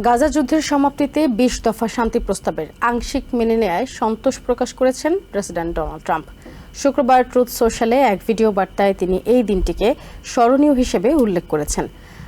গাজা যুদ্ধের সমাপ্তিতে বিশ দফা শান্তি প্রস্তাবের আংশিক মেনে নেয় সন্তোষ প্রকাশ করেছেন প্রেসিডেন্ট ডোনাল্ড ট্রাম্প। শুক্রবার ট্রুথ সোশ্যালে এক ভিডিও বার্তায় তিনি এই দিনটিকে স্মরণীয় হিসেবে উল্লেখ করেছেন।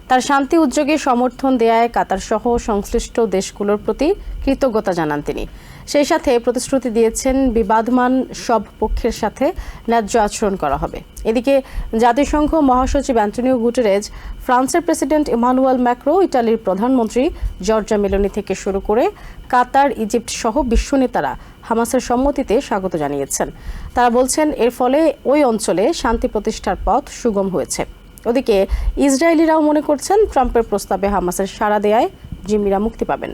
তার শান্তি উদ্যোগে সমর্থন দেয়ায় কাতার সহ সংশ্লিষ্ট দেশগুলোর প্রতি কৃতজ্ঞতা জানান তিনি। সেই সাথে প্রতিশ্রুতি দিয়েছেন বিবাদমান সব পক্ষের সাথে ন্যায্য আচরণ করা হবে। এদিকে জাতিসংঘ মহাসচিব অ্যান্টনিও গুটেরেজ, ফ্রান্সের প্রেসিডেন্ট ইমানুয়াল ম্যাক্রো, ইটালির প্রধানমন্ত্রী জর্জা মেলোনি থেকে শুরু করে কাতার, ইজিপ্ট সহ বিশ্ব নেতারা হামাসের সম্মতিতে স্বাগত জানিয়েছেন। তারা বলছেন, এর ফলে ওই অঞ্চলে শান্তি প্রতিষ্ঠার পথ সুগম হয়েছে। ওদিকে ইসরায়েলিরাও মনে করছেন ট্রাম্পের প্রস্তাবে হামাসের সাড়া দেয়ায় জিম্মিরা মুক্তি পাবেন।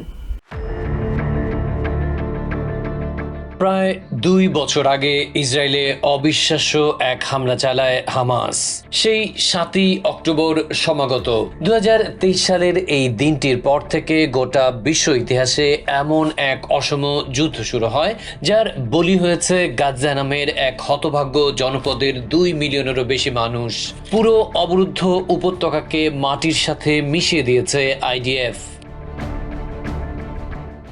প্রায় দুই বছর আগে ইসরায়েলে অবিশ্বাস্য এক হামলা চালায় হামাস। সেই সাতই অক্টোবর সমাগত। দু হাজার তেইশ সালের এই দিনটির পর থেকে গোটা বিশ্ব ইতিহাসে এমন এক অসম যুদ্ধ শুরু হয়, যার বলি হয়েছে গাজ্জা নামের এক হতভাগ্য জনপদের দুই মিলিয়নেরও বেশি মানুষ। পুরো অবরুদ্ধ উপত্যকাকে মাটির সাথে মিশিয়ে দিয়েছে আইডিএফ।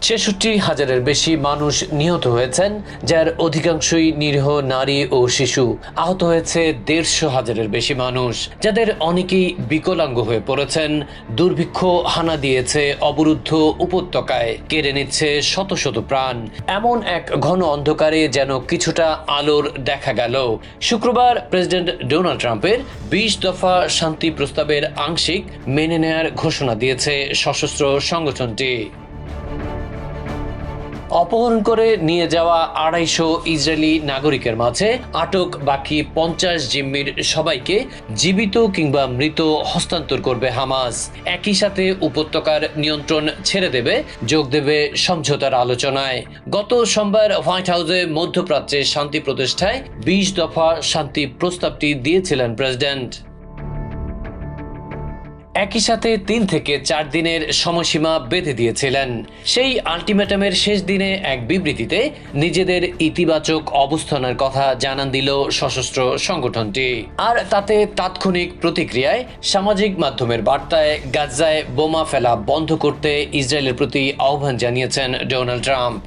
ছেষট্টি হাজারের বেশি মানুষ নিহত হয়েছেন, যার অধিকাংশই নিরীহ নারী ও শিশু। আহত হয়েছে দেড়শো হাজারের বেশি মানুষ, যাদের অনেকেই বিকলাঙ্গ হয়ে পড়েছেন। দুর্ভিক্ষ হানা দিয়েছে অবরুদ্ধ উপত্যকায়, কেড়ে নিচ্ছে শত শত প্রাণ। এমন এক ঘন অন্ধকারে যেন কিছুটা আলোর দেখা গেল। শুক্রবার প্রেসিডেন্ট ডোনাল্ড ট্রাম্পের বিশ দফা শান্তি প্রস্তাবের আংশিক মেনে নেয়ার ঘোষণা দিয়েছে সশস্ত্র সংগঠনটি। অপহরণ করে নিয়ে যাওয়া আড়াইশো ইসরায়েলি নাগরিকের মাঝে আটক বাকি পঞ্চাশ জিম্মির সবাইকে জীবিত কিংবা মৃত হস্তান্তর করবে হামাস। একই সাথে উপত্যকার নিয়ন্ত্রণ ছেড়ে দেবে, যোগ দেবে সমঝোতার আলোচনায়। গত সোমবার হোয়াইট হাউসে মধ্যপ্রাচ্যে শান্তি প্রতিষ্ঠায় বিশ দফা শান্তি প্রস্তাবটি দিয়েছিলেন প্রেসিডেন্ট। একই সাথে তিন থেকে চার দিনের সময়সীমা বেঁধে দিয়েছিলেন। সেই আলটিমেটামের শেষ দিনে এক বিবৃতিতে নিজেদের ইতিবাচক অবস্থানের কথা জানান দিল সশস্ত্র সংগঠনটি। আর তাতে তাৎক্ষণিক প্রতিক্রিয়ায় সামাজিক মাধ্যমের বার্তায় গাজায় বোমা ফেলা বন্ধ করতে ইসরায়েলের প্রতি আহ্বান জানিয়েছেন ডোনাল্ড ট্রাম্প।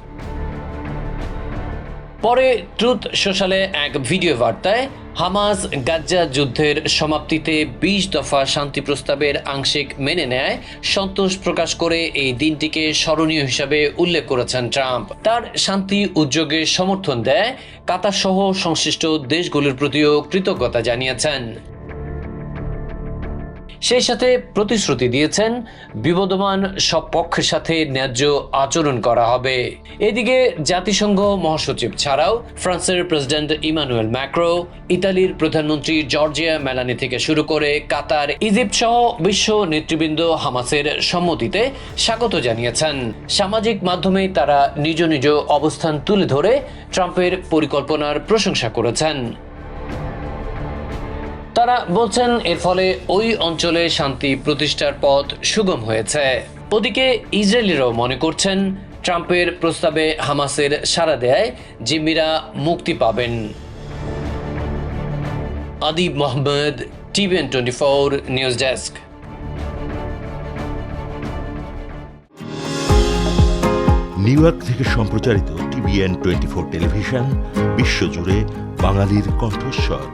পরে ট্রুথ সোশ্যালে এক ভিডিও বার্তায় হামাজ গাজ্জা যুদ্ধের সমাপ্তিতে বিশ দফা শান্তি প্রস্তাবের আংশিক মেনে নেয় সন্তোষ প্রকাশ করে এই দিনটিকে স্মরণীয় হিসাবে উল্লেখ করেছেন ট্রাম্প। তার শান্তি উদ্যোগে সমর্থন দেয় কাতার সহ সংশ্লিষ্ট দেশগুলির প্রতিও কৃতজ্ঞতা জানিয়েছেন। সেই সাথে প্রতিশ্রুতি দিয়েছেন, বিবদমান সব পক্ষের সাথে ন্যায্য আচরণ করা হবে। এদিকে জাতিসংঘ মহাসচিব ছাড়াও ফ্রান্সের প্রেসিডেন্ট ইমানুয়েল ম্যাক্রো, ইতালির প্রধানমন্ত্রী জর্জিয়া মেলানি থেকে শুরু করে কাতার, ইজিপ্ট সহ বিশ্ব নেতৃবৃন্দ হামাসের সম্মতিতে স্বাগত জানিয়েছেন। সামাজিক মাধ্যমে তারা নিজ নিজ অবস্থান তুলে ধরে ট্রাম্পের পরিকল্পনার প্রশংসা করেছেন। তারা বলছেন এর ফলে ওই অঞ্চলে শান্তি প্রতিষ্ঠার পথ সুগম হয়েছে। ওদিকে ইসরায়েলিরাও মনে করছেন ট্রাম্পের প্রস্তাবে হামাসের সাড়া দেয় জিম্মিরা মুক্তি পাবেন। Adib Mohammad, TVN twenty four news desk. New York থেকে সম্প্রচারিত টিভিএন টোয়েন্টি ফোর টেলিভিশন, বিশ্বজুড়ে বাঙালির কণ্ঠস্বর।